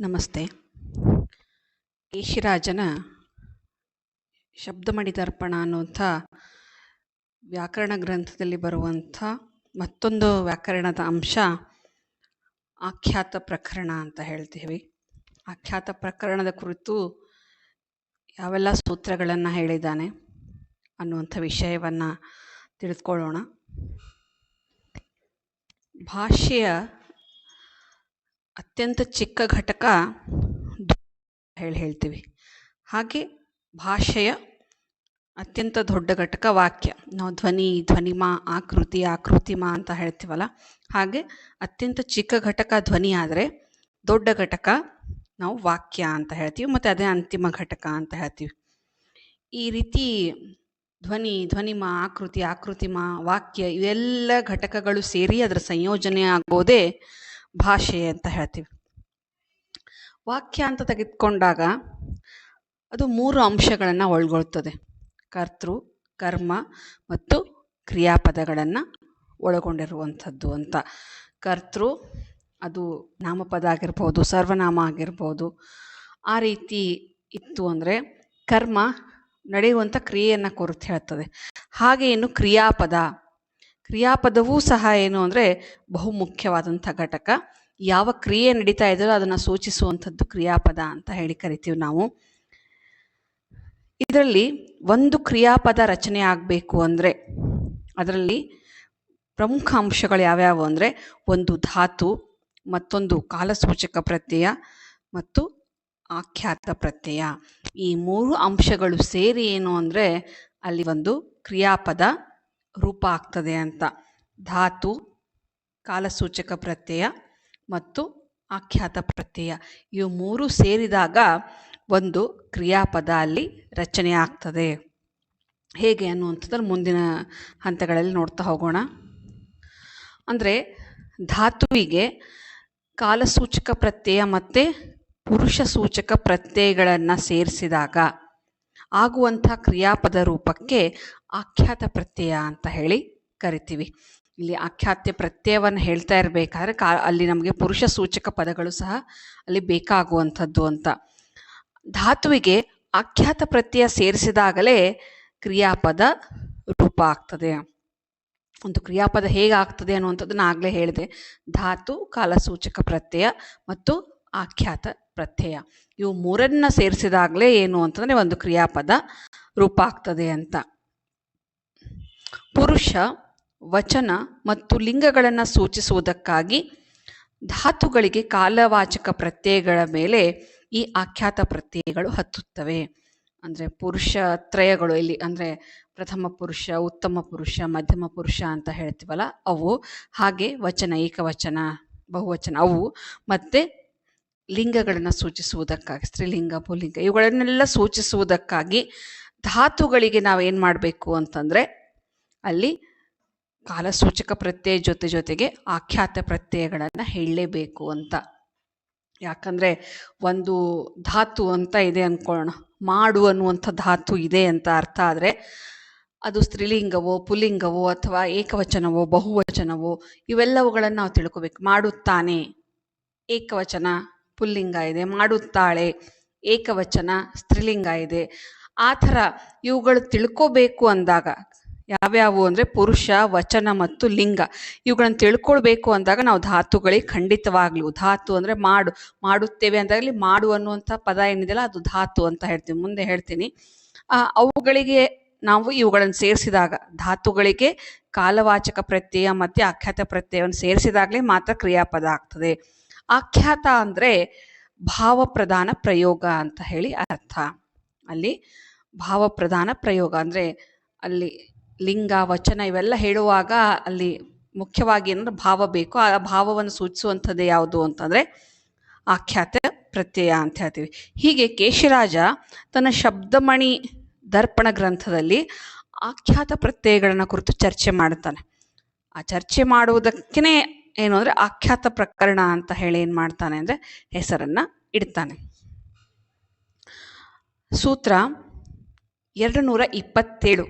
ನಮಸ್ತೆ. ಕೇಶಿರಾಜನ ಶಬ್ದಮಣಿ ದರ್ಪಣ ಅನ್ನುವಂಥ ವ್ಯಾಕರಣ ಗ್ರಂಥದಲ್ಲಿ ಬರುವಂಥ ಮತ್ತೊಂದು ವ್ಯಾಕರಣದ ಅಂಶ ಆಖ್ಯಾತ ಪ್ರಕರಣ ಅಂತ ಹೇಳ್ತೀವಿ. ಆಖ್ಯಾತ ಪ್ರಕರಣದ ಕುರಿತು ಯಾವೆಲ್ಲ ಸೂತ್ರಗಳನ್ನು ಹೇಳಿದ್ದಾನೆ ಅನ್ನುವಂಥ ವಿಷಯವನ್ನು ತಿಳಿದುಕೊಳ್ಳೋಣ. ಭಾಷೆಯ ಅತ್ಯಂತ ಚಿಕ್ಕ ಘಟಕ ಹೇಳಿ ಹೇಳ್ತೀವಿ. ಹಾಗೆ ಭಾಷೆಯ ಅತ್ಯಂತ ದೊಡ್ಡ ಘಟಕ ವಾಕ್ಯ. ನಾವು ಧ್ವನಿ, ಧ್ವನಿಮಾ, ಆಕೃತಿ, ಆಕೃತಿಮಾ ಅಂತ ಹೇಳ್ತೀವಲ್ಲ. ಹಾಗೆ ಅತ್ಯಂತ ಚಿಕ್ಕ ಘಟಕ ಧ್ವನಿ ಆದರೆ ದೊಡ್ಡ ಘಟಕ ನಾವು ವಾಕ್ಯ ಅಂತ ಹೇಳ್ತೀವಿ, ಮತ್ತು ಅದೇ ಅಂತಿಮ ಘಟಕ ಅಂತ ಹೇಳ್ತೀವಿ. ಈ ರೀತಿ ಧ್ವನಿ, ಧ್ವನಿಮ, ಆಕೃತಿ, ಆಕೃತಿಮ, ವಾಕ್ಯ ಇವೆಲ್ಲ ಘಟಕಗಳು ಸೇರಿ ಅದರ ಸಂಯೋಜನೆ ಆಗೋದೇ ಭಾಷೆ ಅಂತ ಹೇಳ್ತೀವಿ. ವಾಕ್ಯ ಅಂತ ತೆಗೆದುಕೊಂಡಾಗ ಅದು ಮೂರು ಅಂಶಗಳನ್ನು ಒಳಗೊಳ್ತದೆ. ಕರ್ತೃ, ಕರ್ಮ ಮತ್ತು ಕ್ರಿಯಾಪದಗಳನ್ನು ಒಳಗೊಂಡಿರುವಂಥದ್ದು ಅಂತ. ಕರ್ತೃ ಅದು ನಾಮಪದ ಆಗಿರ್ಬೋದು, ಸರ್ವನಾಮ ಆಗಿರ್ಬೋದು. ಆ ರೀತಿ ಇತ್ತು ಅಂದರೆ ಕರ್ಮ ನಡೆಯುವಂಥ ಕ್ರಿಯೆಯನ್ನು ಕೊರತೆ ಹೇಳ್ತದೆ. ಹಾಗೆ ಇನ್ನು ಕ್ರಿಯಾಪದ. ಕ್ರಿಯಾಪದವೂ ಸಹ ಏನು ಅಂದರೆ ಬಹುಮುಖ್ಯವಾದಂಥ ಘಟಕ. ಯಾವ ಕ್ರಿಯೆ ನಡೀತಾ ಇದೆಯೋ ಅದನ್ನು ಸೂಚಿಸುವಂಥದ್ದು ಕ್ರಿಯಾಪದ ಅಂತ ಹೇಳಿ ಕರಿತೀವಿ ನಾವು. ಇದರಲ್ಲಿ ಒಂದು ಕ್ರಿಯಾಪದ ರಚನೆ ಆಗಬೇಕು ಅಂದರೆ ಅದರಲ್ಲಿ ಪ್ರಮುಖ ಅಂಶಗಳು ಯಾವ್ಯಾವು ಅಂದರೆ ಒಂದು ಧಾತು, ಮತ್ತೊಂದು ಕಾಲಸೂಚಕ ಪ್ರತ್ಯಯ ಮತ್ತು ಆಖ್ಯಾತ ಪ್ರತ್ಯಯ. ಈ ಮೂರು ಅಂಶಗಳು ಸೇರಿ ಏನು ಅಂದರೆ ಅಲ್ಲಿ ಒಂದು ಕ್ರಿಯಾಪದ ರೂಪ ಆಗ್ತದೆ ಅಂತ. ಧಾತು, ಕಾಲಸೂಚಕ ಪ್ರತ್ಯಯ ಮತ್ತು ಆಖ್ಯಾತ ಪ್ರತ್ಯಯ. ಇವು ಮೂರು ಸೇರಿದಾಗ ಒಂದು ಕ್ರಿಯಾಪದ ಅಲ್ಲಿ ರಚನೆ ಆಗ್ತದೆ. ಹೇಗೆ ಅನ್ನುವಂಥದ್ದು ಮುಂದಿನ ಹಂತಗಳಲ್ಲಿ ನೋಡ್ತಾ ಹೋಗೋಣ. ಅಂದರೆ ಧಾತುವಿಗೆ ಕಾಲಸೂಚಕ ಪ್ರತ್ಯಯ ಮತ್ತು ಪುರುಷ ಸೂಚಕ ಪ್ರತ್ಯಯಗಳನ್ನು ಸೇರಿಸಿದಾಗ ಆಗುವಂಥ ಕ್ರಿಯಾಪದ ರೂಪಕ್ಕೆ ಆಖ್ಯಾತ ಪ್ರತ್ಯಯ ಅಂತ ಹೇಳಿ ಕರಿತೀವಿ. ಇಲ್ಲಿ ಆಖ್ಯಾತ್ಯ ಪ್ರತ್ಯಯವನ್ನು ಹೇಳ್ತಾ ಇರಬೇಕಾದ್ರೆ ಕಾ, ಅಲ್ಲಿ ನಮಗೆ ಪುರುಷ ಸೂಚಕ ಪದಗಳು ಸಹ ಅಲ್ಲಿ ಬೇಕಾಗುವಂಥದ್ದು ಅಂತ. ಧಾತುವಿಗೆ ಆಖ್ಯಾತ ಪ್ರತ್ಯಯ ಸೇರಿಸಿದಾಗಲೇ ಕ್ರಿಯಾಪದ ರೂಪ ಆಗ್ತದೆ. ಒಂದು ಕ್ರಿಯಾಪದ ಹೇಗೆ ಆಗ್ತದೆ ನಾನು ಆಗಲೇ ಹೇಳಿದೆ. ಧಾತು, ಕಾಲಸೂಚಕ ಪ್ರತ್ಯಯ ಮತ್ತು ಆಖ್ಯಾತ ಪ್ರತ್ಯಯ. ಇವು ಮೂರನ್ನ ಸೇರಿಸಿದಾಗಲೇ ಏನು ಅಂತಂದರೆ ಒಂದು ಕ್ರಿಯಾಪದ ರೂಪ ಆಗ್ತದೆ ಅಂತ. ಪುರುಷ, ವಚನ ಮತ್ತು ಲಿಂಗಗಳನ್ನು ಸೂಚಿಸುವುದಕ್ಕಾಗಿ ಧಾತುಗಳಿಗೆ ಕಾಲವಾಚಕ ಪ್ರತ್ಯಯಗಳ ಮೇಲೆ ಈ ಆಖ್ಯಾತ ಪ್ರತ್ಯಯಗಳು ಹತ್ತುತ್ತವೆ. ಅಂದರೆ ಪುರುಷ ತ್ರಯಗಳು ಇಲ್ಲಿ, ಅಂದರೆ ಪ್ರಥಮ ಪುರುಷ, ಉತ್ತಮ ಪುರುಷ, ಮಧ್ಯಮ ಪುರುಷ ಅಂತ ಹೇಳ್ತೀವಲ್ಲ, ಅವು ಹಾಗೆ ವಚನ, ಏಕವಚನ, ಬಹುವಚನ, ಅವು ಮತ್ತು ಲಿಂಗಗಳನ್ನು ಸೂಚಿಸುವುದಕ್ಕಾಗಿ, ಸ್ತ್ರೀಲಿಂಗ ಪುಲಿಂಗ ಇವುಗಳನ್ನೆಲ್ಲ ಸೂಚಿಸುವುದಕ್ಕಾಗಿ ಧಾತುಗಳಿಗೆ ನಾವೇನು ಮಾಡಬೇಕು ಅಂತಂದರೆ ಅಲ್ಲಿ ಕಾಲಸೂಚಕ ಪ್ರತ್ಯಯ ಜೊತೆ ಜೊತೆಗೆ ಆಖ್ಯಾತ ಪ್ರತ್ಯಯಗಳನ್ನು ಹೇಳಲೇಬೇಕು ಅಂತ. ಯಾಕಂದರೆ ಒಂದು ಧಾತು ಅಂತ ಇದೆ ಅಂದ್ಕೊಳ್ಳೋಣ ಮಾಡು ಅನ್ನುವಂಥ ಧಾತು ಇದೆ ಅಂತ ಅರ್ಥ ಆದರೆ ಅದು ಸ್ತ್ರೀಲಿಂಗವೋ, ಪುಲ್ಲಿಂಗವೋ ಅಥವಾ ಏಕವಚನವೋ, ಬಹುವಚನವೋ ಇವೆಲ್ಲವುಗಳನ್ನು ನಾವು ತಿಳ್ಕೊಬೇಕು. ಮಾಡುತ್ತಾನೆ, ಏಕವಚನ ಪುಲ್ಲಿಂಗ ಇದೆ, ಮಾಡುತ್ತಾಳೆ, ಏಕವಚನ, ಸ್ತ್ರೀಲಿಂಗ ಇದೆ. ಆ ಥರ ಇವುಗಳು ತಿಳ್ಕೋಬೇಕು ಅಂದಾಗ ಯಾವ್ಯಾವು ಅಂದರೆ ಪುರುಷ, ವಚನ ಮತ್ತು ಲಿಂಗ. ಇವುಗಳನ್ನು ತಿಳ್ಕೊಳ್ಬೇಕು ಅಂದಾಗ ನಾವು ಧಾತುಗಳಿಗೆ ಖಂಡಿತವಾಗ್ಲೂ, ಧಾತು ಅಂದರೆ ಮಾಡು, ಮಾಡುತ್ತೇವೆ ಅಂದಾಗಲಿ ಮಾಡು ಅನ್ನುವಂಥ ಪದ ಏನಿದೆಯಲ್ಲ ಅದು ಧಾತು ಅಂತ ಹೇಳ್ತೀವಿ. ಮುಂದೆ ಹೇಳ್ತೀನಿ. ಅವುಗಳಿಗೆ ನಾವು ಇವುಗಳನ್ನು ಸೇರಿಸಿದಾಗ, ಧಾತುಗಳಿಗೆ ಕಾಲವಾಚಕ ಪ್ರತ್ಯಯ ಮತ್ತು ಆಖ್ಯಾತ ಪ್ರತ್ಯಯವನ್ನು ಸೇರಿಸಿದಾಗಲೇ ಮಾತ್ರ ಕ್ರಿಯಾಪದ ಆಗ್ತದೆ. ಆಖ್ಯಾತ ಅಂದರೆ ಭಾವಪ್ರಧಾನ ಪ್ರಯೋಗ ಅಂತ ಹೇಳಿ ಅರ್ಥ. ಅಲ್ಲಿ ಭಾವಪ್ರಧಾನ ಪ್ರಯೋಗ ಅಂದರೆ ಅಲ್ಲಿ ಲಿಂಗ, ವಚನ ಇವೆಲ್ಲ ಹೇಳುವಾಗ ಅಲ್ಲಿ ಮುಖ್ಯವಾಗಿ ಏನಂದ್ರೆ ಭಾವ ಬೇಕು. ಆ ಭಾವವನ್ನು ಸೂಚಿಸುವಂಥದ್ದೇ ಯಾವುದು ಅಂತಂದರೆ ಆಖ್ಯಾತ ಪ್ರತ್ಯಯ ಅಂತ ಹೇಳ್ತೀವಿ. ಹೀಗೆ ಕೇಶರಾಜ ತನ್ನ ಶಬ್ದಮಣಿ ದರ್ಪಣ ಗ್ರಂಥದಲ್ಲಿ ಆಖ್ಯಾತ ಪ್ರತ್ಯಯಗಳನ್ನು ಕುರಿತು ಚರ್ಚೆ ಮಾಡ್ತಾನೆ. ಆ ಚರ್ಚೆ ಮಾಡುವುದಕ್ಕೇ ಏನು ಅಂದರೆ ಆಖ್ಯಾತ ಪ್ರಕರಣ ಅಂತ ಹೇಳಿ ಏನು ಮಾಡ್ತಾನೆ ಅಂದರೆ ಹೆಸರನ್ನು ಇಡ್ತಾನೆ. ಸೂತ್ರ ಎರಡು ನೂರ ಇಪ್ಪತ್ತೇಳು.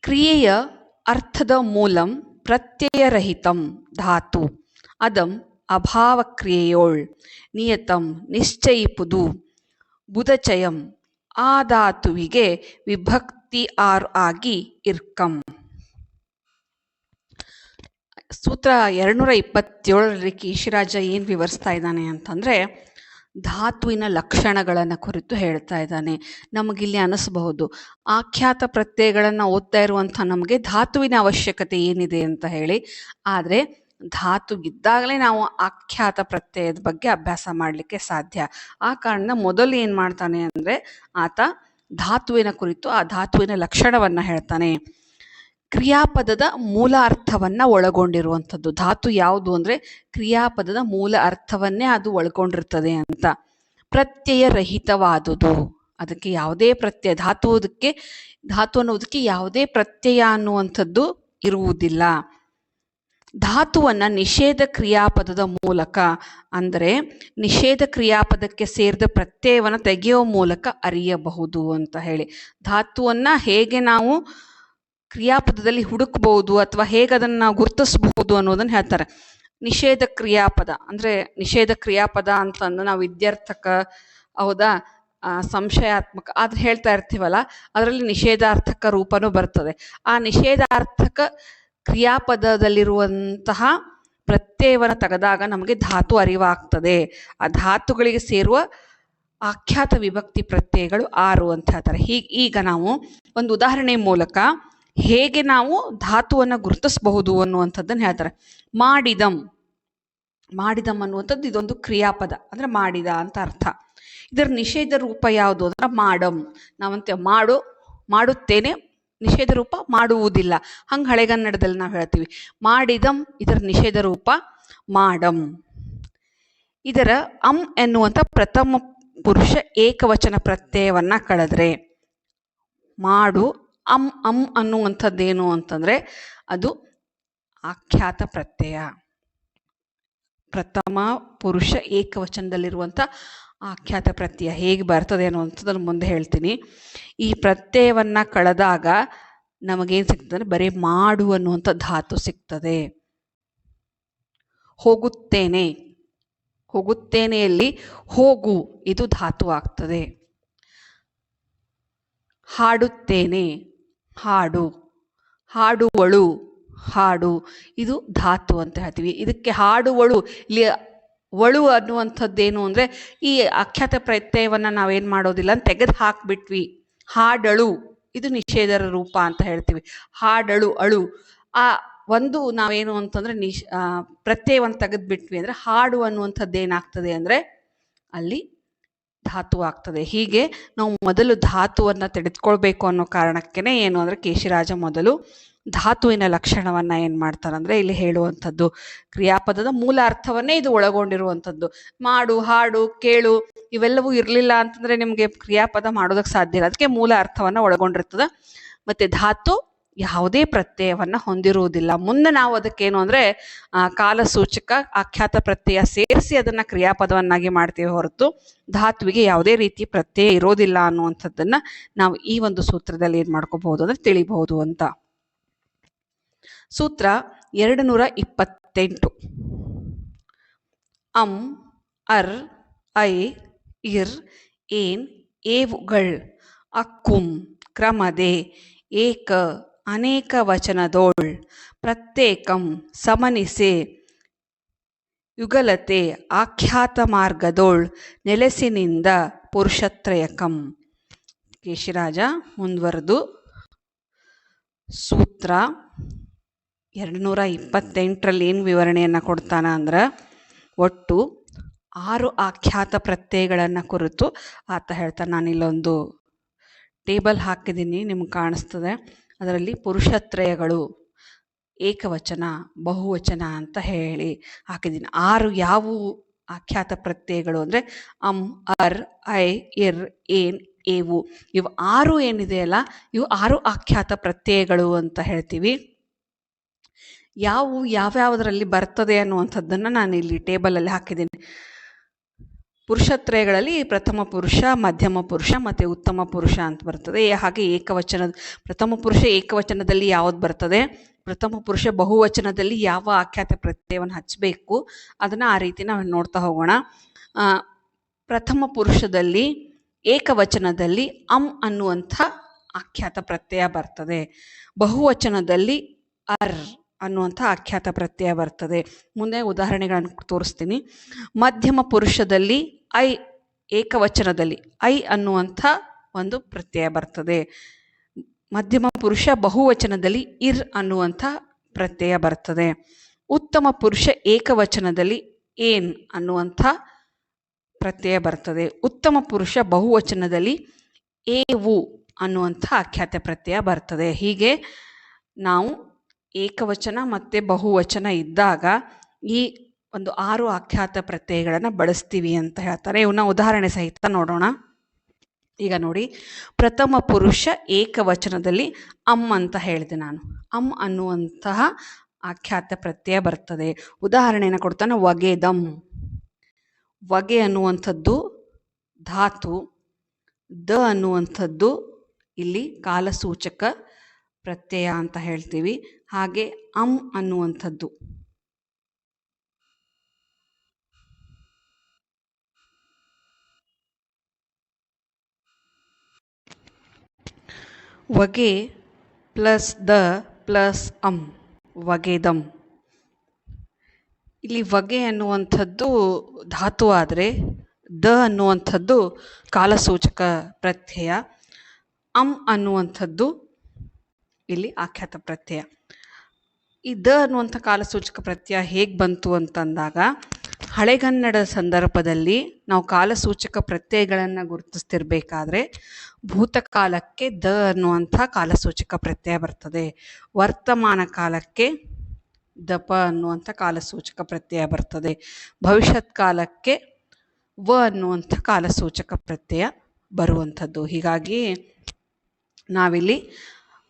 ಕ್ರಿಯೆಯ ಅರ್ಥದ ಮೂಲಂ ಪ್ರತ್ಯಯರಹಿತಂ ಧಾತು. ಅದಂ ಅಭಾವಕ್ರಿಯೆಯೋಳ್ ನಿಯತಂ ನಿಶ್ಚಯಿಪುದು. ಬುಧಚಯಂ ಆ ಧಾತುವಿಗೆ ವಿಭಕ್ತಿ ಆರ್ ಆಗಿ ಇರ್ಕಂ. ಸೂತ್ರ ಎರಡ್ನೂರ ಇಪ್ಪತ್ತೇಳರಲ್ಲಿ ಕೇಶಿರಾಜ ಏನು ವಿವರಿಸ್ತಾ ಇದ್ದಾನೆ ಅಂತಂದರೆ, ಧಾತುವಿನ ಲಕ್ಷಣಗಳನ್ನು ಕುರಿತು ಹೇಳ್ತಾ ಇದ್ದಾನೆ. ನಮಗಿಲ್ಲಿ ಅನಿಸ್ಬಹುದು. ಆಖ್ಯಾತ ಪ್ರತ್ಯಯಗಳನ್ನು ಓದ್ತಾ ಇರುವಂಥ ನಮಗೆ ಧಾತುವಿನ ಅವಶ್ಯಕತೆ ಏನಿದೆ ಅಂತ ಹೇಳಿ, ಆದರೆ ಧಾತುಗಿದ್ದಾಗಲೇ ನಾವು ಆಖ್ಯಾತ ಪ್ರತ್ಯಯದ ಬಗ್ಗೆ ಅಭ್ಯಾಸ ಮಾಡಲಿಕ್ಕೆ ಸಾಧ್ಯ. ಆ ಕಾರಣ ಮೊದಲು ಏನು ಮಾಡ್ತಾನೆ ಅಂದರೆ, ಆತ ಧಾತುವಿನ ಕುರಿತು ಆ ಧಾತುವಿನ ಲಕ್ಷಣವನ್ನು ಹೇಳ್ತಾನೆ. ಕ್ರಿಯಾಪದದ ಮೂಲ ಅರ್ಥವನ್ನ ಒಳಗೊಂಡಿರುವಂಥದ್ದು. ಧಾತು ಯಾವುದು ಅಂದ್ರೆ ಕ್ರಿಯಾಪದದ ಮೂಲ ಅರ್ಥವನ್ನೇ ಅದು ಒಳಗೊಂಡಿರ್ತದೆ ಅಂತ. ಪ್ರತ್ಯಯ ರಹಿತವಾದುದು ಅದಕ್ಕೆ ಯಾವುದೇ ಪ್ರತ್ಯಯ, ಧಾತು ಅದಕ್ಕೆ, ಧಾತು ಅನ್ನೋದಕ್ಕೆ ಯಾವುದೇ ಪ್ರತ್ಯಯ ಅನ್ನುವಂಥದ್ದು ಇರುವುದಿಲ್ಲ. ಧಾತುವನ್ನ ನಿಷೇಧ ಕ್ರಿಯಾಪದದ ಮೂಲಕ, ಅಂದರೆ ನಿಷೇಧ ಕ್ರಿಯಾಪದಕ್ಕೆ ಸೇರಿದ ಪ್ರತ್ಯಯವನ್ನು ತೆಗೆಯುವ ಮೂಲಕ ಅರಿಯಬಹುದು ಅಂತ ಹೇಳಿ. ಧಾತುವನ್ನ ಹೇಗೆ ನಾವು ಕ್ರಿಯಾಪದದಲ್ಲಿ ಹುಡುಕಬಹುದು ಅಥವಾ ಹೇಗೆ ಅದನ್ನು ಗುರುತಿಸಬಹುದು ಅನ್ನೋದನ್ನ ಹೇಳ್ತಾರೆ. ನಿಷೇಧ ಕ್ರಿಯಾಪದ, ಅಂದ್ರೆ ನಿಷೇಧ ಕ್ರಿಯಾಪದ ಅಂತಂದು ನಾವು ವಿದ್ಯಾರ್ಥಕ, ಹೌದಾ ಸಂಶಯಾತ್ಮಕ ಆದ್ರೆ ಹೇಳ್ತಾ ಇರ್ತೀವಲ್ಲ, ಅದರಲ್ಲಿ ನಿಷೇಧಾರ್ಥಕ ರೂಪನೂ ಬರ್ತದೆ. ಆ ನಿಷೇಧಾರ್ಥಕ ಕ್ರಿಯಾಪದದಲ್ಲಿರುವಂತಹ ಪ್ರತ್ಯಯವನ್ನು ತೆಗೆದಾಗ ನಮಗೆ ಧಾತು ಅರಿವಾಗ್ತದೆ. ಆ ಧಾತುಗಳಿಗೆ ಸೇರುವ ಆಖ್ಯಾತ ವಿಭಕ್ತಿ ಪ್ರತ್ಯಯಗಳು ಆರು ಅಂತ ಹೇಳ್ತಾರೆ. ಹೀಗೆ, ಈಗ ನಾವು ಒಂದು ಉದಾಹರಣೆ ಮೂಲಕ ಹೇಗೆ ನಾವು ಧಾತುವನ್ನು ಗುರುತಿಸಬಹುದು ಅನ್ನುವಂಥದ್ದನ್ನು ಹೇಳ್ತಾರೆ. ಮಾಡಿದಂ. ಮಾಡಿದಂ ಅನ್ನುವಂಥದ್ದು ಇದೊಂದು ಕ್ರಿಯಾಪದ, ಅಂದರೆ ಮಾಡಿದ ಅಂತ ಅರ್ಥ. ಇದರ ನಿಷೇಧ ರೂಪ ಯಾವುದು ಅಂದ್ರೆ ಮಾಡಂ. ನಾವಂತೆ ಮಾಡು, ಮಾಡುತ್ತೇನೆ, ನಿಷೇಧ ರೂಪ ಮಾಡುವುದಿಲ್ಲ. ಹಂಗೆ ಹಳೆಗನ್ನಡದಲ್ಲಿ ನಾವು ಹೇಳ್ತೀವಿ. ಮಾಡಿದಂ ಇದರ ನಿಷೇಧ ರೂಪ ಮಾಡಂ. ಇದರ ಅಂ ಎನ್ನುವಂಥ ಪ್ರಥಮ ಪುರುಷ ಏಕವಚನ ಪ್ರತ್ಯಯವನ್ನು ಕಳೆದ್ರೆ, ಮಾಡು ಅಂ ಅಂ ಅನ್ನುವಂಥದ್ದೇನು ಅಂತಂದ್ರೆ ಅದು ಆಖ್ಯಾತ ಪ್ರತ್ಯಯ. ಪ್ರಥಮ ಪುರುಷ ಏಕವಚನದಲ್ಲಿರುವಂಥ ಆಖ್ಯಾತ ಪ್ರತ್ಯಯ. ಹೇಗೆ ಬರ್ತದೆ ಅನ್ನುವಂಥದ್ದನ್ನು ಮುಂದೆ ಹೇಳ್ತೀನಿ. ಈ ಪ್ರತ್ಯಯವನ್ನು ಕಳೆದಾಗ ನಮಗೇನು ಸಿಗ್ತದೆ ಬರೀ ಮಾಡು ಅನ್ನುವಂಥ ಧಾತು ಸಿಗ್ತದೆ. ಹೋಗುತ್ತೇನೆ. ಹೋಗುತ್ತೇನೆಯಲ್ಲಿ ಹೋಗು, ಇದು ಧಾತು ಆಗ್ತದೆ. ಹಾಡುತ್ತೇನೆ. ಹಾಡು. ಹಾಡುವಳು, ಹಾಡು. ಇದು ಧಾತು ಅಂತ ಹೇಳ್ತೀವಿ. ಇದಕ್ಕೆ ಹಾಡುವಳು ಇಲ್ಲಿ ಒಳು ಅನ್ನುವಂಥದ್ದೇನು ಅಂದರೆ, ಈ ಅಖ್ಯಾತ ಪ್ರತ್ಯಯವನ್ನು ನಾವೇನು ಮಾಡೋದಿಲ್ಲ ತೆಗೆದು ಹಾಕ್ಬಿಟ್ವಿ. ಹಾಡಳು. ಇದು ನಿಷೇಧರ ರೂಪ ಅಂತ ಹೇಳ್ತೀವಿ. ಹಾಡಳು, ಅಳು. ಆ ಒಂದು ನಾವೇನು ಅಂತಂದರೆ ನಿಶ್ ಪ್ರತ್ಯಯವನ್ನು ತೆಗೆದ್ಬಿಟ್ವಿ ಅಂದರೆ, ಹಾಡು ಅನ್ನುವಂಥದ್ದು ಏನಾಗ್ತದೆ ಅಂದರೆ, ಅಲ್ಲಿ ಧಾತು ಆಗ್ತದೆ. ಹೀಗೆ ನಾವು ಮೊದಲು ಧಾತುವನ್ನು ತೆಗೆದುಕೊಳ್ಬೇಕು ಅನ್ನೋ ಕಾರಣಕ್ಕೇನೆ ಏನು ಅಂದರೆ ಕೇಶಿರಾಜ ಮೊದಲು ಧಾತುವಿನ ಲಕ್ಷಣವನ್ನ ಏನ್ ಮಾಡ್ತಾರಂದ್ರೆ ಇಲ್ಲಿ ಹೇಳುವಂಥದ್ದು. ಕ್ರಿಯಾಪದದ ಮೂಲ ಅರ್ಥವನ್ನೇ ಇದು ಒಳಗೊಂಡಿರುವಂಥದ್ದು. ಮಾಡು, ಹಾಡು, ಕೇಳು ಇವೆಲ್ಲವೂ ಇರಲಿಲ್ಲ ಅಂತಂದರೆ ನಿಮಗೆ ಕ್ರಿಯಾಪದ ಮಾಡೋದಕ್ಕೆ ಸಾಧ್ಯ ಇಲ್ಲ. ಅದಕ್ಕೆ ಮೂಲ ಅರ್ಥವನ್ನು ಒಳಗೊಂಡಿರ್ತದೆ. ಮತ್ತು ಧಾತು ಯಾವುದೇ ಪ್ರತ್ಯಯವನ್ನ ಹೊಂದಿರುವುದಿಲ್ಲ. ಮುಂದೆ ನಾವು ಅದಕ್ಕೇನು ಅಂದರೆ ಕಾಲಸೂಚಕ, ಆಖ್ಯಾತ ಪ್ರತ್ಯಯ ಸೇರಿಸಿ ಅದನ್ನ ಕ್ರಿಯಾಪದವನ್ನಾಗಿ ಮಾಡ್ತೀವಿ ಹೊರತು ಧಾತುವಿಗೆ ಯಾವುದೇ ರೀತಿ ಪ್ರತ್ಯಯ ಇರೋದಿಲ್ಲ ಅನ್ನುವಂಥದ್ದನ್ನ ನಾವು ಈ ಒಂದು ಸೂತ್ರದಲ್ಲಿ ಏನು ಮಾಡ್ಕೋಬಹುದು ಅಂದರೆ ತಿಳಿಬಹುದು ಅಂತ. ಸೂತ್ರ ಎರಡು ನೂರ ಇಪ್ಪತ್ತೆಂಟು ಅಂ, ಅರ್, ಐ, ಇರ್, ಏನ್, ಏವುಗಳ್, ಅಕ್ಕುಂ, ಕ್ರಮದೆ, ಏಕ ಅನೇಕ ವಚನದೋಳ್ ಪ್ರತ್ಯೇಕಂ ಸಮನಿಸೆ ಯುಗಲತೆ ಆಖ್ಯಾತ ಮಾರ್ಗದೋಳ್ ನೆಲೆಸಿನಿಂದ ಪುರುಷತ್ರಯಕಂ. ಕೇಶಿರಾಜ ಮುಂದುವರೆದು. ಸೂತ್ರ ಎರಡು ನೂರ ಇಪ್ಪತ್ತೆಂಟರಲ್ಲಿ ಏನು ವಿವರಣೆಯನ್ನು ಕೊಡ್ತಾನ ಅಂದ್ರೆ, ಒಟ್ಟು ಆರು ಆಖ್ಯಾತ ಪ್ರತ್ಯಯಗಳನ್ನು ಕುರಿತು ಆತ ಹೇಳ್ತಾನೆ. ನಾನಿಲ್ಲೊಂದು ಟೇಬಲ್ ಹಾಕಿದ್ದೀನಿ ನಿಮ್ಗೆ ಕಾಣಿಸ್ತದೆ. ಅದರಲ್ಲಿ ಪುರುಷತ್ರಯಗಳು, ಏಕವಚನ, ಬಹುವಚನ ಅಂತ ಹೇಳಿ ಹಾಕಿದ್ದೀನಿ. ಆರು ಯಾವುವು ಆಖ್ಯಾತ ಪ್ರತ್ಯಯಗಳು ಅಂದರೆ ಅಂ, ಅರ್, ಐ, ಇರ್, ಏನ್, ಏವು. ಇವು ಆರು ಏನಿದೆಯಲ್ಲ ಇವು ಆರು ಆಖ್ಯಾತ ಪ್ರತ್ಯಯಗಳು ಅಂತ ಹೇಳ್ತೀವಿ. ಯಾವುವು, ಯಾವ್ಯಾವುದರಲ್ಲಿ ಬರ್ತದೆ ಅನ್ನುವಂಥದ್ದನ್ನು ನಾನು ಇಲ್ಲಿ ಟೇಬಲಲ್ಲಿ ಹಾಕಿದ್ದೀನಿ. ಪುರುಷತ್ರಯಗಳಲ್ಲಿ ಪ್ರಥಮ ಪುರುಷ, ಮಧ್ಯಮ ಪುರುಷ ಮತ್ತು ಉತ್ತಮ ಪುರುಷ ಅಂತ ಬರ್ತದೆ. ಹಾಗೆ ಏಕವಚನ ಪ್ರಥಮ ಪುರುಷ ಏಕವಚನದಲ್ಲಿ ಯಾವ್ದು ಬರ್ತದೆ? ಪ್ರಥಮ ಪುರುಷ ಬಹುವಚನದಲ್ಲಿ ಯಾವ ಆಖ್ಯಾತ ಪ್ರತ್ಯಯವನ್ನು ಹಚ್ಚಬೇಕು ಅದನ್ನು ಆ ರೀತಿ ನಾವು ನೋಡ್ತಾ ಹೋಗೋಣ. ಪ್ರಥಮ ಪುರುಷದಲ್ಲಿ ಏಕವಚನದಲ್ಲಿ ಅಂ ಅನ್ನುವಂಥ ಆಖ್ಯಾತ ಪ್ರತ್ಯಯ ಬರ್ತದೆ. ಬಹುವಚನದಲ್ಲಿ ಅರ್. ಅನ್ನುವಂಥ ಆಖ್ಯಾತ ಪ್ರತ್ಯಯ ಬರ್ತದೆ. ಮುಂದೆ ಉದಾಹರಣೆಗಳನ್ನು ತೋರಿಸ್ತೀನಿ. ಮಧ್ಯಮ ಪುರುಷದಲ್ಲಿ ಐ ಏಕವಚನದಲ್ಲಿ ಐ ಅನ್ನುವಂಥ ಒಂದು ಪ್ರತ್ಯಯ ಬರ್ತದೆ. ಮಧ್ಯಮ ಪುರುಷ ಬಹುವಚನದಲ್ಲಿ ಇರ್ ಅನ್ನುವಂಥ ಪ್ರತ್ಯಯ ಬರ್ತದೆ. ಉತ್ತಮ ಪುರುಷ ಏಕವಚನದಲ್ಲಿ ಏನ್ ಅನ್ನುವಂಥ ಪ್ರತ್ಯಯ ಬರ್ತದೆ. ಉತ್ತಮ ಪುರುಷ ಬಹುವಚನದಲ್ಲಿ ಏವು ಅನ್ನುವಂಥ ಆಖ್ಯಾತ ಪ್ರತ್ಯಯ ಬರ್ತದೆ. ಹೀಗೆ ನಾವು ಏಕವಚನ ಮತ್ತು ಬಹುವಚನ ಇದ್ದಾಗ ಈ ಒಂದು ಆರು ಆಖ್ಯಾತ ಪ್ರತ್ಯಯಗಳನ್ನು ಬಳಸ್ತೀವಿ ಅಂತ ಹೇಳ್ತಾರೆ. ಇವನ್ನ ಉದಾಹರಣೆ ಸಹಿತ ನೋಡೋಣ. ಈಗ ನೋಡಿ, ಪ್ರಥಮ ಪುರುಷ ಏಕವಚನದಲ್ಲಿ ಅಮ್ ಅಂತ ಹೇಳಿದೆ ನಾನು. ಅಮ್ ಅನ್ನುವಂತಹ ಆಖ್ಯಾತ ಪ್ರತ್ಯಯ ಬರ್ತದೆ. ಉದಾಹರಣೆಯನ್ನು ಕೊಡ್ತಾನೆ ವಗೆದಂ. ವಗೆ ಅನ್ನುವಂಥದ್ದು ಧಾತು. ದ ಅನ್ನುವಂಥದ್ದು ಇಲ್ಲಿ ಕಾಲಸೂಚಕ ಪ್ರತ್ಯಯ ಅಂತ ಹೇಳ್ತೀವಿ. ಹಾಗೆ ಅಂ ಅನ್ನುವಂಥದ್ದು. ವಗೆ ಪ್ಲಸ್ ದ ಪ್ಲಸ್ ಅಂ, ವಗೆದಂ. ಇಲ್ಲಿ ವಗೆ ಅನ್ನುವಂಥದ್ದು ಧಾತು ಆದರೆ ದ ಅನ್ನುವಂಥದ್ದು ಕಾಲಸೂಚಕ ಪ್ರತ್ಯಯ, ಅಂ ಅನ್ನುವಂಥದ್ದು ಇಲ್ಲಿ ಆಖ್ಯಾತ ಪ್ರತ್ಯಯ. ಈ ದ ಅನ್ನುವಂಥ ಕಾಲಸೂಚಕ ಪ್ರತ್ಯಯ ಹೇಗೆ ಬಂತು ಅಂತಂದಾಗ, ಹಳೆಗನ್ನಡ ಸಂದರ್ಭದಲ್ಲಿ ನಾವು ಕಾಲಸೂಚಕ ಪ್ರತ್ಯಯಗಳನ್ನು ಗುರುತಿಸ್ತಿರ್ಬೇಕಾದ್ರೆ, ಭೂತಕಾಲಕ್ಕೆ ದ ಅನ್ನುವಂಥ ಕಾಲಸೂಚಕ ಪ್ರತ್ಯಯ ಬರ್ತದೆ. ವರ್ತಮಾನ ಕಾಲಕ್ಕೆ ದಪ ಅನ್ನುವಂಥ ಕಾಲಸೂಚಕ ಪ್ರತ್ಯಯ ಬರ್ತದೆ. ಭವಿಷ್ಯತ್ ಕಾಲಕ್ಕೆ ವ ಅನ್ನುವಂಥ ಕಾಲಸೂಚಕ ಪ್ರತ್ಯಯ ಬರುವಂಥದ್ದು. ಹೀಗಾಗಿ ನಾವಿಲ್ಲಿ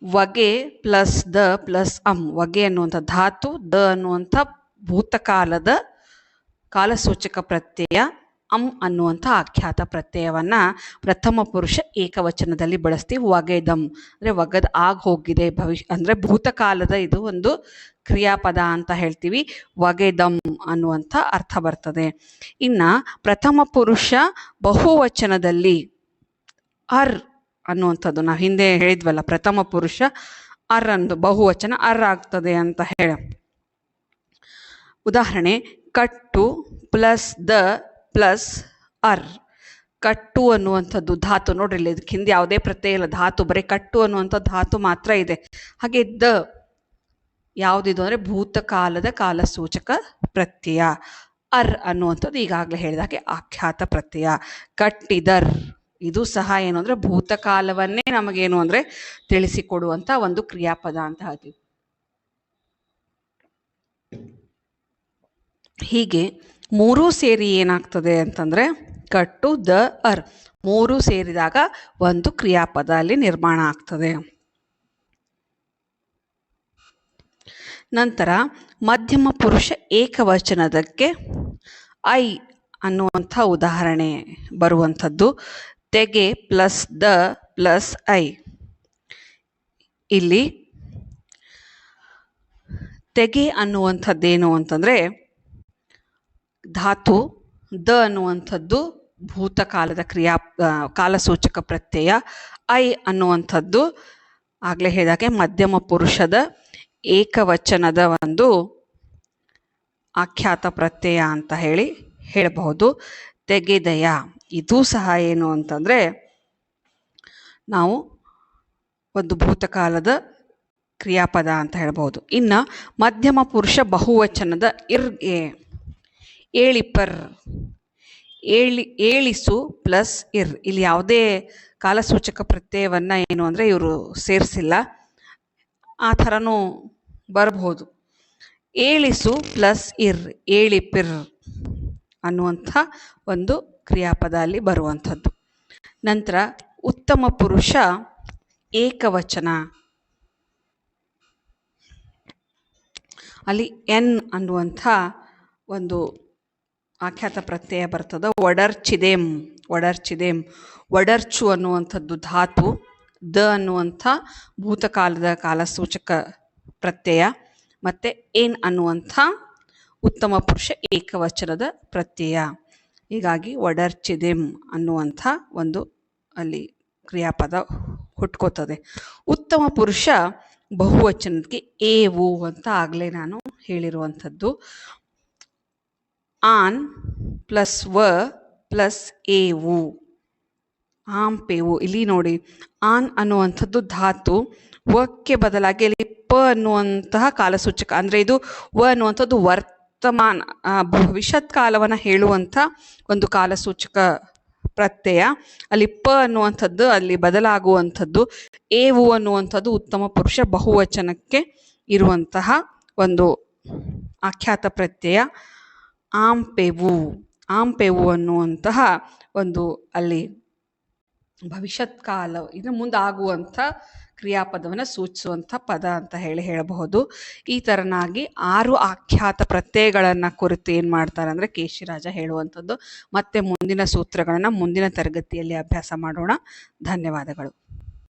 ವಗೆ ಪ್ಲಸ್ ದ ಪ್ಲಸ್ ಅಂ. ವಗೆ ಅನ್ನುವಂಥ ಧಾತು, ದ ಅನ್ನುವಂಥ ಭೂತಕಾಲದ ಕಾಲಸೂಚಕ ಪ್ರತ್ಯಯ, ಅಂ ಅನ್ನುವಂಥ ಆಖ್ಯಾತ ಪ್ರತ್ಯಯವನ್ನು ಪ್ರಥಮ ಪುರುಷ ಏಕವಚನದಲ್ಲಿ ಬಳಸ್ತೀವಿ. ವಗೆದಂ ಅಂದರೆ ವಗದ್ ಆಗ ಹೋಗಿದೆ, ಭವಿಷ್ಯ ಅಂದರೆ ಭೂತಕಾಲದ ಇದು ಒಂದು ಕ್ರಿಯಾಪದ ಅಂತ ಹೇಳ್ತೀವಿ. ವಗೆದಂ ಅನ್ನುವಂಥ ಅರ್ಥ ಬರ್ತದೆ. ಇನ್ನು ಪ್ರಥಮ ಪುರುಷ ಬಹುವಚನದಲ್ಲಿ ಅರ್ ಅನ್ನುವಂಥದ್ದು ನಾವು ಹಿಂದೆ ಹೇಳಿದ್ವಲ್ಲ, ಪ್ರಥಮ ಪುರುಷ ಅರ್ ಅಂದು ಬಹುವಚನ ಅರ್ ಆಗ್ತದೆ ಅಂತ ಹೇಳ. ಉದಾಹರಣೆ, ಕಟ್ಟು ಪ್ಲಸ್ ದ ಪ್ಲಸ್ ಅರ್. ಕಟ್ಟು ಅನ್ನುವಂಥದ್ದು ಧಾತು ನೋಡ್ರಿ ಇಲ್ಲಿ, ಇದಕ್ಕೆ ಹಿಂದೆ ಯಾವುದೇ ಪ್ರತ್ಯಯ ಇಲ್ಲ, ಧಾತು, ಬರೀ ಕಟ್ಟು ಅನ್ನುವಂಥ ಧಾತು ಮಾತ್ರ ಇದೆ. ಹಾಗೆ ದ ಯಾವುದಿದು ಅಂದರೆ ಭೂತಕಾಲದ ಕಾಲಸೂಚಕ ಪ್ರತ್ಯಯ. ಅರ್ ಅನ್ನುವಂಥದ್ದು ಈಗಾಗಲೇ ಹೇಳಿದ ಹಾಗೆ ಆಖ್ಯಾತ ಪ್ರತ್ಯಯ. ಕಟ್ಟಿದರ್. ಇದು ಸಹ ಏನು ಅಂದರೆ ಭೂತಕಾಲವನ್ನೇ ನಮಗೇನು ಅಂದರೆ ತಿಳಿಸಿಕೊಡುವಂಥ ಒಂದು ಕ್ರಿಯಾಪದ ಅಂತ ಹೇಳ್ತೀವಿ. ಹೀಗೆ ಮೂರೂ ಸೇರಿ ಏನಾಗ್ತದೆ ಅಂತಂದರೆ ಕಟ್ಟು ದ ಅರ್ ಮೂರು ಸೇರಿದಾಗ ಒಂದು ಕ್ರಿಯಾಪದ ಅಲ್ಲಿ ನಿರ್ಮಾಣ ಆಗ್ತದೆ. ನಂತರ ಮಧ್ಯಮ ಪುರುಷ ಏಕವಚನದಕ್ಕೆ ಐ ಅನ್ನುವಂಥ ಉದಾಹರಣೆ ಬರುವಂಥದ್ದು. ತೆಗೆ ಪ್ಲಸ್ ದ ಪ್ಲಸ್ ಐ ಇಲ್ಲಿ ತೆಗೆ ಅನ್ನುವಂಥದ್ದೇನು ಅಂತಂದರೆ ಧಾತು, ದ ಅನ್ನುವಂಥದ್ದು ಭೂತಕಾಲದ ಕ್ರಿಯಾ ಕಾಲಸೂಚಕ ಪ್ರತ್ಯಯ, ಐ ಅನ್ನುವಂಥದ್ದು ಆಗಲೇ ಹೇಳಿದಾಗೆ ಮಧ್ಯಮ ಪುರುಷದ ಏಕವಚನದ ಒಂದು ಆಖ್ಯಾತ ಪ್ರತ್ಯಯ ಅಂತ ಹೇಳಿ ಹೇಳಬಹುದು. ತೆಗೆದಯ. ಇದು ಸಹ ಏನು ಅಂತಂದರೆ, ನಾವು ಒಂದು ಭೂತಕಾಲದ ಕ್ರಿಯಾಪದ ಅಂತ ಹೇಳ್ಬೋದು ಇನ್ನು ಮಧ್ಯಮ ಪುರುಷ ಬಹುವಚನದ ಇರ್ಗೆ ಏಳಿಪರ್, ಏಳಿ, ಏಳಿಸು ಪ್ಲಸ್ ಇರ್. ಇಲ್ಲಿ ಯಾವುದೇ ಕಾಲಸೂಚಕ ಪ್ರತ್ಯಯವನ್ನು ಏನು ಅಂದರೆ ಇವರು ಸೇರಿಸಿಲ್ಲ. ಆ ಥರನೂ ಬರಬಹುದು. ಏಳಿಸು ಪ್ಲಸ್ ಇರ್, ಏಳಿಪಿರ್ ಅನ್ನುವಂಥ ಒಂದು ಕ್ರಿಯಾಪದ ಅಲ್ಲಿ ಬರುವಂಥದ್ದು. ನಂತರ ಉತ್ತಮ ಪುರುಷ ಏಕವಚನ. ಅಲ್ಲಿ ಎನ್ ಅನ್ನುವಂಥ ಒಂದು ಆಖ್ಯಾತ ಪ್ರತ್ಯಯ ಬರ್ತದೆ. ಒಡರ್ಚಿದೇಮ್ ಒಡರ್ಚಿದೇಮ್ ಒಡರ್ಚು ಅನ್ನುವಂಥದ್ದು ಧಾತು, ದ ಅನ್ನುವಂಥ ಭೂತಕಾಲದ ಕಾಲಸೂಚಕ ಪ್ರತ್ಯಯ, ಮತ್ತು ಏನ್ ಅನ್ನುವಂಥ ಉತ್ತಮ ಪುರುಷ ಏಕವಚನದ ಪ್ರತ್ಯಯ. ಹೀಗಾಗಿ ಒಡರ್ಚಿದೆಮ್ ಅನ್ನುವಂಥ ಒಂದು ಅಲ್ಲಿ ಕ್ರಿಯಾಪದ ಹುಟ್ಕೋತದೆ. ಉತ್ತಮ ಪುರುಷ ಬಹುವಚನಕ್ಕೆ ಏವು ಅಂತ ಆಗಲೇ ನಾನು ಹೇಳಿರುವಂಥದ್ದು. ಆನ್ ಪ್ಲಸ್ ವ ಪ್ಲಸ್ ಏವು. ಆಂಪೇವು ಇಲ್ಲಿ ನೋಡಿ, ಆನ್ ಅನ್ನುವಂಥದ್ದು ಧಾತು, ವಕ್ಕೆ ಬದಲಾಗಿ ಅಲ್ಲಿ ಪ ಅನ್ನುವಂತಹ ಕಾಲಸೂಚಕ, ಅಂದರೆ ಇದು ವ ಅನ್ನುವಂಥದ್ದು ವರ್ತಮಾನ ಭವಿಷ್ಯತ್ ಕಾಲವನ್ನು ಹೇಳುವಂಥ ಒಂದು ಕಾಲಸೂಚಕ ಪ್ರತ್ಯಯ. ಅಲ್ಲಿ ಪ ಅನ್ನುವಂಥದ್ದು, ಅಲ್ಲಿ ಬದಲಾಗುವಂಥದ್ದು ಏವು ಅನ್ನುವಂಥದ್ದು ಉತ್ತಮ ಪುರುಷ ಬಹುವಚನಕ್ಕೆ ಇರುವಂತಹ ಒಂದು ಆಖ್ಯಾತ ಪ್ರತ್ಯಯ. ಆಂಪೆವು ಆಂಪೆವು ಅನ್ನುವಂತಹ ಒಂದು ಅಲ್ಲಿ ಭವಿಷ್ಯತ್ ಕಾಲ, ಇನ್ನು ಮುಂದಾಗುವಂಥ ಕ್ರಿಯಾಪದವನ್ನು ಸೂಚಿಸುವಂಥ ಪದ ಅಂತ ಹೇಳಿ ಹೇಳಬಹುದು. ಈ ಥರನಾಗಿ ಆರು ಆಖ್ಯಾತ ಪ್ರತ್ಯಯಗಳನ್ನು ಕುರಿತು ಏನು ಮಾಡ್ತಾರೆ ಅಂದರೆ ಕೇಶಿರಾಜ ಹೇಳುವಂಥದ್ದು. ಮತ್ತೆ ಮುಂದಿನ ಸೂತ್ರಗಳನ್ನು ಮುಂದಿನ ತರಗತಿಯಲ್ಲಿ ಅಭ್ಯಾಸ ಮಾಡೋಣ. ಧನ್ಯವಾದಗಳು.